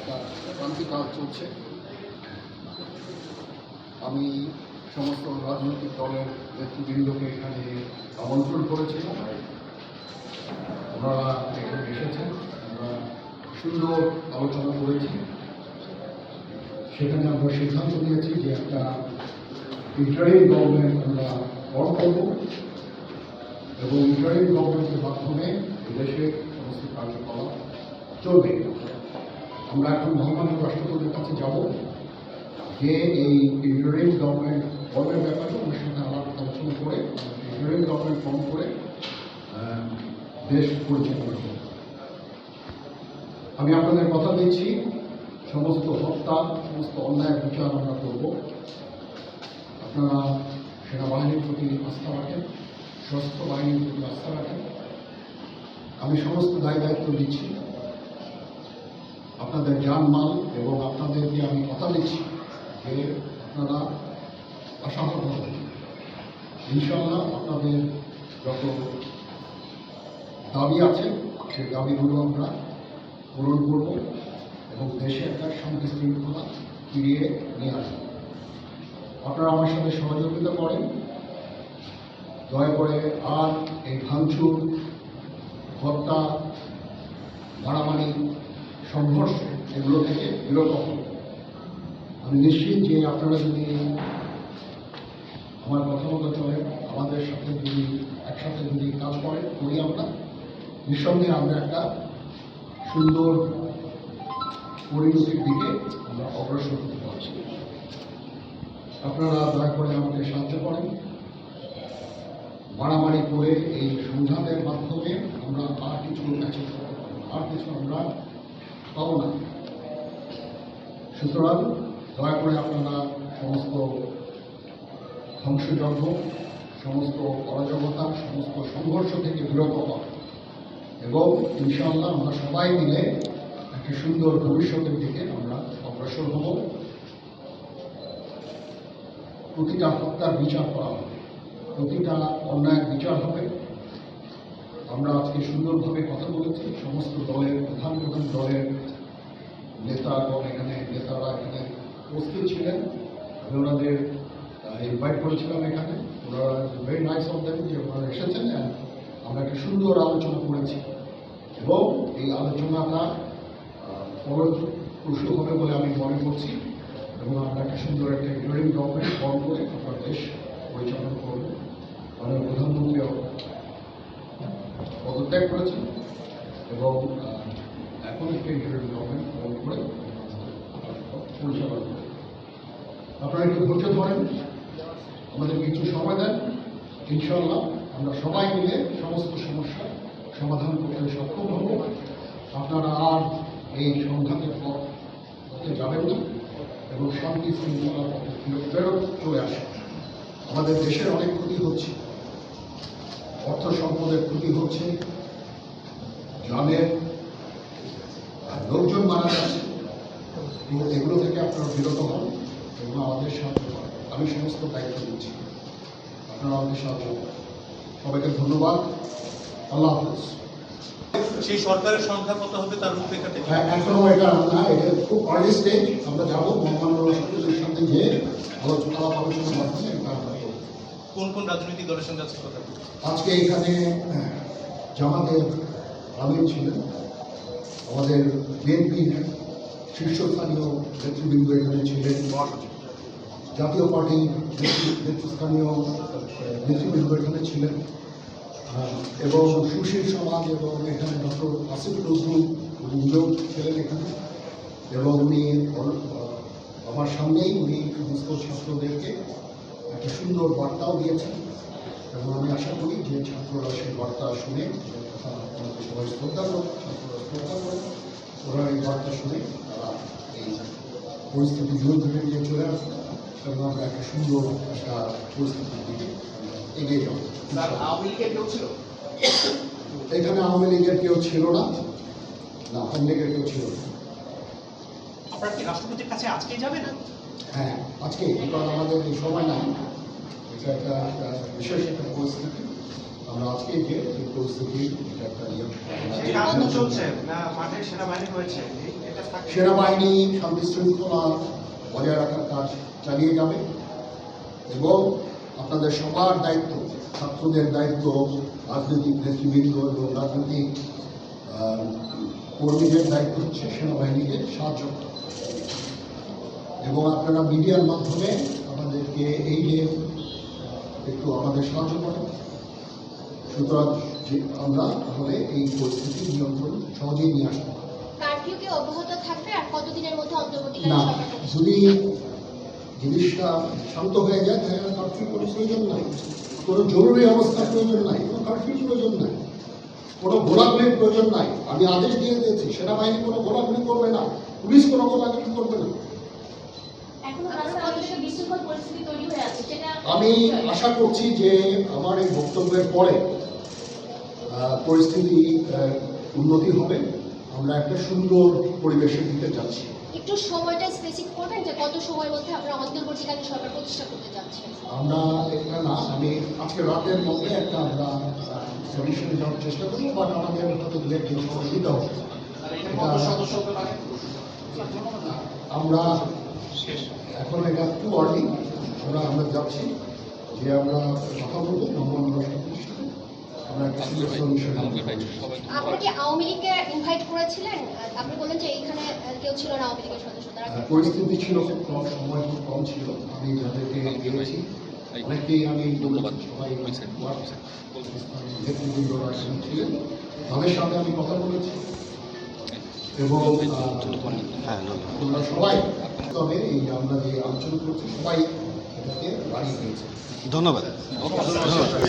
একটা ক্রান্তিকাল চলছে। আমি সমস্ত রাজনৈতিক দলের নেতৃবৃন্দকে এখানে আমন্ত্রণ করেছিলাম ওনারা এখানে এসেছেন। আমরা সুন্দর আলোচনা করেছি। সেখানে আমরা সিদ্ধান্ত নিয়েছি যে একটা ইন্টারিম গভর্নমেন্ট আমরা ফর্ম করব এবং ইন্টারিম গভর্নমেন্টের মাধ্যমে দেশে সমস্ত কার্যকলাপ চলবে। আমরা এখন মহামান্য রাষ্ট্রপতির কাছে যাব। যে এই ইন্টারিম গভর্নমেন্ট ফর্মের ব্যাপারে ওনার সাথে আলাপ আলোচনা করে ইন্টারিম গভর্নমেন্ট ফর্ম করে দেশ পরিচালনা করব। আমি আপনাদের কথা দিচ্ছি, সমস্ত হত্যা, সমস্ত অন্যায় বিচার আমরা করব। আপনারা সেনাবাহিনীর প্রতি আস্থা রাখেন, সশস্ত্র বাহিনীর প্রতি আস্থা রাখেন। আমি সমস্ত দায় দায়িত্ব দিচ্ছি। আপনাদের জানমাল এবং আপনাদের যে আমি কথা দিচ্ছি যে আপনারা আশাহত ইনশাল্লাহ আপনাদের যত দাবি আছে, সেই দাবিগুলো আমরা পূরণ করব এবং দেশে একটা শান্তি শৃঙ্খলা ফিরিয়ে নিয়ে আসব। আপনারা আমার সাথে সহযোগিতা করেন। দয়া করে আর এই ভাঙচুর, হত্যা, মারামারি সংঘর্ষ এগুলো থেকে বিরত আমি নিশ্চিত যে আপনারা যদি আমার কথা মতো চলেন আমাদের সাথে যদি একসাথে যদি কাজ করেন, করি আমরা। নিঃসন্দেহে আমরা একটা সুন্দর পরিণতির দিকে আমরা অগ্রসর হতে পারছি। আপনারা দয়া করে আমাকে সাহায্য করেন। মারামারি করে এই সংঘাতের মাধ্যমে আমরা আর কিছু অ্যাচিভ করতে পারব না। আর কিছু আমরা পাবো না। সুতরাং দয়া করে আপনারা সমস্ত ধ্বংসযজ্ঞ, সমস্ত অরাজকতা, সমস্ত সংঘর্ষ থেকে বিরত হন। এবং ইনশাআল্লাহ আমরা সবাই মিলে একটা সুন্দর ভবিষ্যতের দিকে আমরা অগ্রসর হব। প্রতিটা হত্যার বিচার করা হবে। প্রতিটা অন্যায়ের বিচার হবে। আমরা আজকে সুন্দরভাবে কথা বলেছি। সমস্ত দলের, প্রধান প্রধান দলের নেতাগণ এখানে, নেতারা এখানে উপস্থিত ছিলেন। আমি ওনাদের ইনভাইট করেছিলাম এখানে। ওনারা ভেরি নাইস অফ দেন যে ওনারা এসেছেন আমরা একটা সুন্দর আলোচনা করেছি। এবং এই আলোচনাটা ফলপ্রসূ হবে বলে আমি মনে করছি এবং আমরা একটা সুন্দর একটা ইন্টারিম গভর্নমেন্ট ফর্ম করে আমরা দেশ পরিচালনা করব। মাননীয় প্রধানমন্ত্রী পদত্যাগ করেছেন এবং এখন একটা ফর্ম করে করব আপনারা একটু ধৈর্য ধরেন। আমাদের কিছু সময় দেন। ইনশাল্লাহ আমরা সবাই মিলে সমস্ত সমস্যা সমাধান করতে সক্ষম হব। আপনারা আর এই সংঘাতের পথে যাবেন না এবং শান্তি শৃঙ্খলার পথে ফেরত চলে আসেন। আমাদের দেশের অনেক ক্ষতি হচ্ছে। অর্থ সম্পদের ক্ষতি হচ্ছে গ্রামের আর লোকজন মারা যাচ্ছে। তো এগুলো থেকে আপনারা বিরত হন এবং আমাদের সাহায্য করেন। আমি সমস্ত দায়িত্ব দিচ্ছি আপনারা আমাদের সাহায্য করেন। সবাইকে ধন্যবাদ। আল্লাহ হাফিজ। সেই সরকারের সংখ্যা কত হবে তার রূপরেখাটা কি? হ্যাঁ, এখনও এটা না এটা খুব আর্লি স্টেজ আমরা যাব মহামান্য সাথে গিয়ে আলোচনা আলোচনার মাধ্যমে। কোন কোন রাজনৈতিক দলের সঙ্গে আজকে কথা আজকে এখানে আহ, জামাতের আমির ছিলেন। আমাদের বিএনপির শীর্ষস্থানীয় নেতৃবৃন্দ এখানে ছিলেন। জাতীয় পার্টির নেতৃ- নেতৃস্থানীয় নেতৃবৃন্দ এখানে ছিলেন। এবং সুশীল সমাজ এবং এখানে ডক্টর আসিফ নজরুল উনিও ছিলেন এখানে। এবং উনি আমার সামনেই উনি সমস্ত ছাত্রদেরকে একটা সুন্দর বার্তাও দিয়েছেন। এবং আমি আশা করি যে ছাত্ররা সেই বার্তা শুনে আমাদের সবাই শ্রদ্ধা করে ছাত্ররা শ্রদ্ধা করে ওরা এই বার্তা শুনে তারা এই পরিস্থিতি নিয়ন্ত্রণে নিয়ে চলে আসবে এবং আমরা একটা সুন্দর একটা পরিস্থিতির দিকে এগিয়ে যাব। এখানে আওয়ামী লীগের কেউ ছিল না। না আওয়ামী লীগের কেউ ছিল না। আপনার কি রাষ্ট্রপতির কাছে আজকে যাবেন? হ্যাঁ আজকে কারণ আমাদের সময় নাই এটা একটা বিশেষ একটা পরিস্থিতি। আমরা আজকে যে পরিস্থিতি এটা একটা সেনাবাহিনী শান্তি শৃঙ্খলা বজায় রাখার কাজ চালিয়ে যাবে। এবং আপনাদের সবার দায়িত্ব ছাত্রদের দায়িত্ব রাজনৈতিক নেতৃবৃন্দ এবং রাজনৈতিক কর্মীদের দায়িত্ব হচ্ছে সেনাবাহিনীকে সাহায্য করা। এবং আপনারা মিডিয়ার মাধ্যমে আমাদেরকে এই যে একটু আমাদের সাহায্য করেন। সুতরাং যে আমরা তাহলে এই পরিস্থিতি নিয়ন্ত্রণ সহজেই নিয়ে মধ্যে না যদি জিনিসটা শান্ত হয়ে যায় তাহলে কারফিউ কোনো প্রয়োজন নাই। কোনো জরুরি অবস্থার প্রয়োজন নাই কোনো কারফিউ প্রয়োজন নাই। কোনো গোলাগুলির প্রয়োজন নাই। আমি আদেশ দিয়ে দিয়েছি সেনাবাহিনী কোনো গোলাগুলি করবে না পুলিশ কোনো গোলাগুলি করবে না। আমি আশা করছি যে আমার এই বক্তব্যের পরে পরিস্থিতি উন্নতি হবে। আমরা একটা সুন্দর পরিবেশের দিকে যাচ্ছি। একটু সময়টা স্পেসিফিক করবেন যে কত সময়ের মধ্যে আপনারা অন্তর্বর্তীকালীন সরকার প্রতিষ্ঠা করতে যাচ্ছেন? আমরা এটা না আমি আজকে রাতের মধ্যে একটা আমরা সলিউশনে যাওয়ার চেষ্টা করি বাট আমাদের হয়তো দু একদিন সময় দিতে হবে আমরা এখন এটা টু আর্লি আমরা আমরা যাচ্ছি যে আমরা কথা বলব ভ্রমণ রাষ্ট্র প্রতিষ্ঠানে আমরা একটা সলিউশন আপনারা কি আওয়ামী লীগকে ইনভাইট করেছিলেন? আপনি বললেন যে এইখানে কেউ ছিল না আওয়ামী লীগের সদস্য পরিস্থিতি ছিল খুব কম সময় খুব কম ছিল। আমি যাদেরকে গিয়েছি অনেকেই আমি ধন্যবাদ। সবাই ছিলেন তাদের সাথে আমি কথা বলেছি। এবং আহ, তোমরা সবাই তবে এই আমরা যে আলোচনা করছি সবাই এটাকে বাড়িয়ে দিয়েছে। ধন্যবাদ।